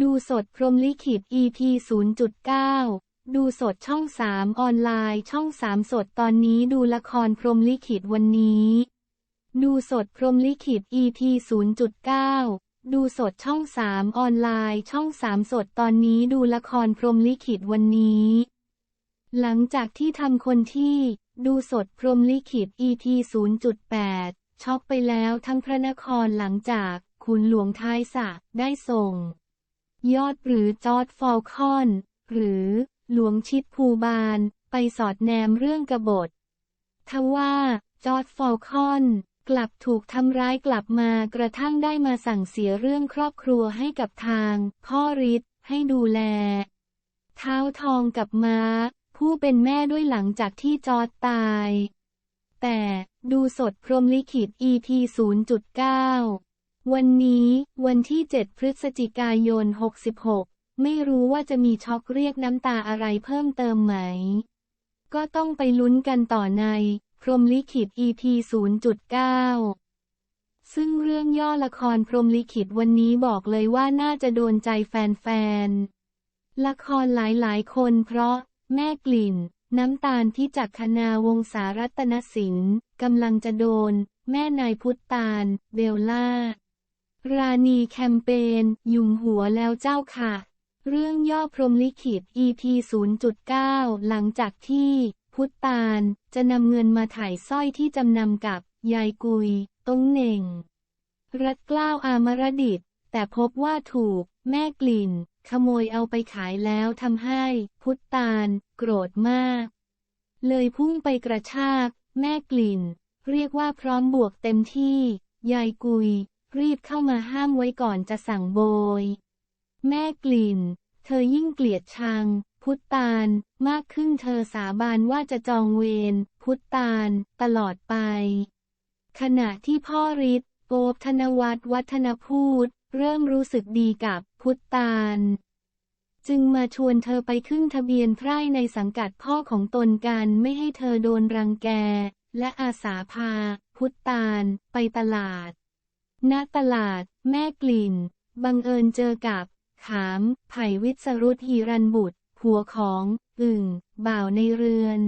ดูสดพรมลิขิต EP 0.9 ดูสดช่อง 3 ออนไลน์ช่อง 3 สดตอนนี้ดูละครพรมลิขิตวันนี้ ดูสดพรมลิขิต EP 0.9 ดูสดช่อง 3 ออนไลน์ช่อง 3 สดตอนนี้ดูละครพรมลิขิตวันนี้ หลังจากที่ทำคนที่ ดูสดพรมลิขิต EP 0.8 ช็อกไปแล้วทั้งพระนครหลังจากขุนหลวงท้ายสะได้ส่ง ยอดหรือจอร์ดฟอลคอน หรือหลวงชิดภูบาล ไปสอดแนมเรื่องกบฏทว่าจอร์ดฟอลคอนกลับถูกทำร้ายกลับมากระทั่งได้มาสั่งเสียเรื่องครอบครัวให้กับทาง พ่อริศให้ดูแล เท้าทองกับม้า ผู้เป็นแม่ด้วยหลังจากที่จอร์ดตาย แต่ดูสดพรมลิขิต EP 0.9 วันนี้วันที่ 7 พฤศจิกายน 66 ไม่รู้ว่าจะมีช็อกเรียกน้ำตาอะไรเพิ่มเติมไหม ก็ต้องไปลุ้นกันต่อใน พรมลิขิต EP 0.9 ซึ่งเรื่องย่อละครพรมลิขิตวันนี้บอกเลยว่าน่าจะโดนใจแฟนๆ ละครหลายๆ คนเพราะ แม่กลิ่น น้ำตาลที่จักคณาวงศารัตนสินกำลังจะโดน แม่นายพุทธตาล เบลล่า ราณีแคมเปญยุงหัวแล้วเจ้าค่ะ เรื่องย่อพรมลิขิต EP 0.9 หลังจากที่พุทธตาลจะนำเงินมาถ่ายสร้อยที่จำนำกับ ยายกุยต้งเหน่ง รัดกล้าวอามรดิต แต่พบว่าถูก แม่กลิ่น ขโมยเอาไปขายแล้วทำให้ พุทธตาลโกรธมาก เลยพุ่งไปกระชาก แม่กลิ่น เรียกว่าพร้อมบวกเต็มที่ ยายกุย รีบเข้ามาห้ามไว้ก่อนจะสั่งโบย แม่กลิ่น เธอยิ่งเกลียดชัง พุทธตาล มากขึ้นเธอสาบานว่าจะจองเวรพุทธตาล ตลอดไป ขณะที่พ่อฤทธิ์โอบธนวัฒน์วัฒนพูด เริ่มรู้สึกดีกับพุทธตาล จึงมาชวนเธอไปขึ้นทะเบียนไพร่ในสังกัดพ่อของตนกันไม่ให้เธอโดนรังแก และอาสาพา พุทธตาล ไปตลาด ณตลาด แม่กลิ่น บังเอิญเจอกับ ขาม ไผ่วิศรุตฮีรันบุตร ผัวของ อึ่ง บ่าวในเรือน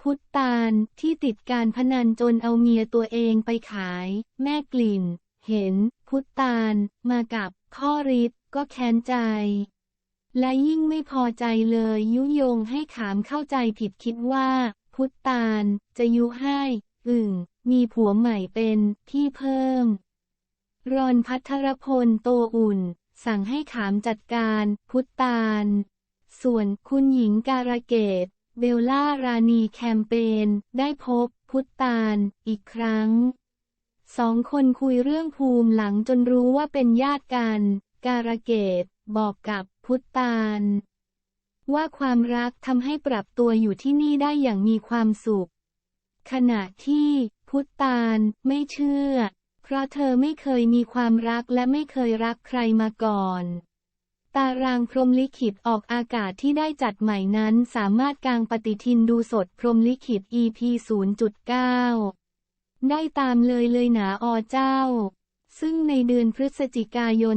พุทธตาล ที่ติดการพนันจนเอาเมียตัวเองไปขาย แม่กลิ่น เห็น พุทธตาล มากับพ่อฤทธิ์ก็แค้นใจ และยิ่งไม่พอใจเลยยุยงให้ขามเข้าใจผิดคิดว่า พุทธตาล จะยุให้ อึ่งมีผัวใหม่เป็น พี่เพิ่ม รอนพัทรพลโตอุ่น สั่งให้ขามจัดการ พุทธตาล ส่วนคุณหญิงการะเกต เบลล่ารานีแคมเปญได้พบ พุทธตาล อีกครั้ง สองคนคุยเรื่องภูมิหลังจนรู้ว่าเป็นญาติกัน การะเกต บอกกับพุทธตาล ว่าความรักทำให้ปรับตัวอยู่ที่นี่ได้อย่างมีความสุข ขณะที่พุทธตาลไม่เชื่อ เพราะเธอไม่เคยมีความรักและไม่เคยรักใครมาก่อน ตารางพรมลิขิตออกอากาศที่ได้จัดใหม่นั้นสามารถกางปฏิทินดูสดพรมลิขิต EP 0.9 ได้ตามเลยเลยหนาอเจ้า ซึ่งในเดือนพฤศจิกายน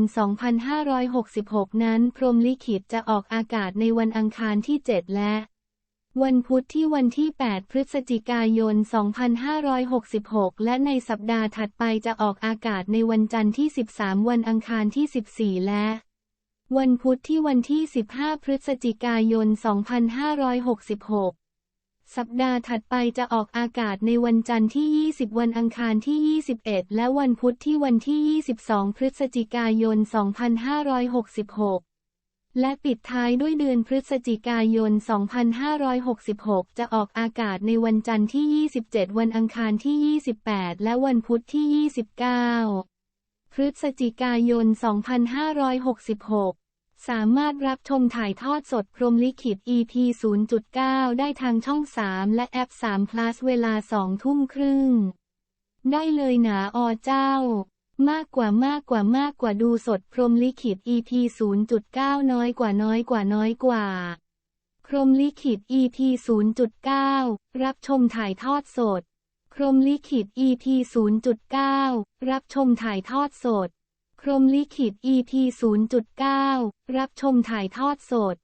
2566 นั้น พรมลิขิตจะออกอากาศในวันอังคารที่ 7 และ วันพุธที่วันที่ 8 พฤศจิกายน 2566 และในสัปดาห์ถัดไปจะออกอากาศในวันจันทร์ที่ 13 วันอังคารที่ 14 และ วันพุธที่วันที่ 15 พฤศจิกายน 2566 สัปดาห์ถัดไปจะออกอากาศในวันจันทร์ที่ 20 วันอังคารที่ 21 และวันพุธที่วันที่ 22 พฤศจิกายน 2566 และปิดท้ายด้วยเดือนพฤศจิกายน 2566 จะออกอากาศในวันจันทร์ที่ 27 วันอังคารที่ 28 และวันพุธที่ 29 พฤศจิกายน 2566 สามารถรับชมถ่ายทอดสดพรมลิขิต EP 0.9 ได้ทางช่อง 3 และแอป 3 plus เวลา 2 ทุ่มครึ่ง ได้เลยหนาอเจ้า มากกว่ามากกว่ามากกว่าดูสดพรมลิขิต EP 0.9 น้อยกว่าน้อยกว่าน้อยกว่า พรมลิขิต EP 0.9 รับชมถ่ายทอดสด พรมลิขิต EP 0.9 รับชมถ่ายทอดสด พรมลิขิต EP 0.9 รับชมถ่ายทอดสด